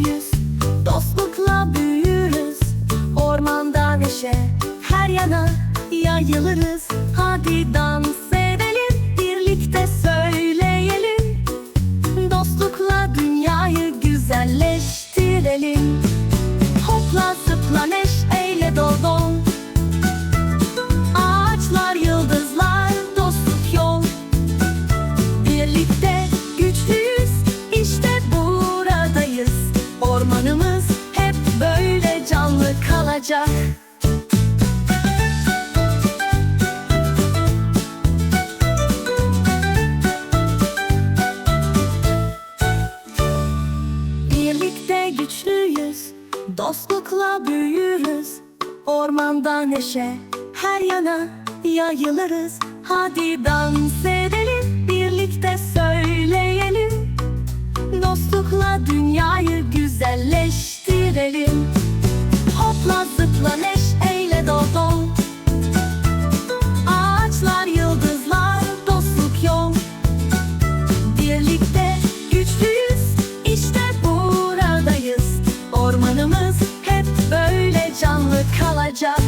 güçlüyüz Dostlukla büyürüz. Ormanda neşe Her yana yayılırız. Hadi dans Ormanımız hep böyle canlı kalacak. Birlikte güçlüyüz, dostlukla büyürüz. Ormanda neşe, her yana yayılırız. Hadi dans edelim, birlikte söyleyelim. Dostlukla dünyayı güzelleştirelim. Hopla zıpla neşeyle dol dol Ağaçlar, yıldızlar, dostluk yol. Birlikte güçlüyüz, işte buradayız. Ormanımız hep böyle canlı kalacak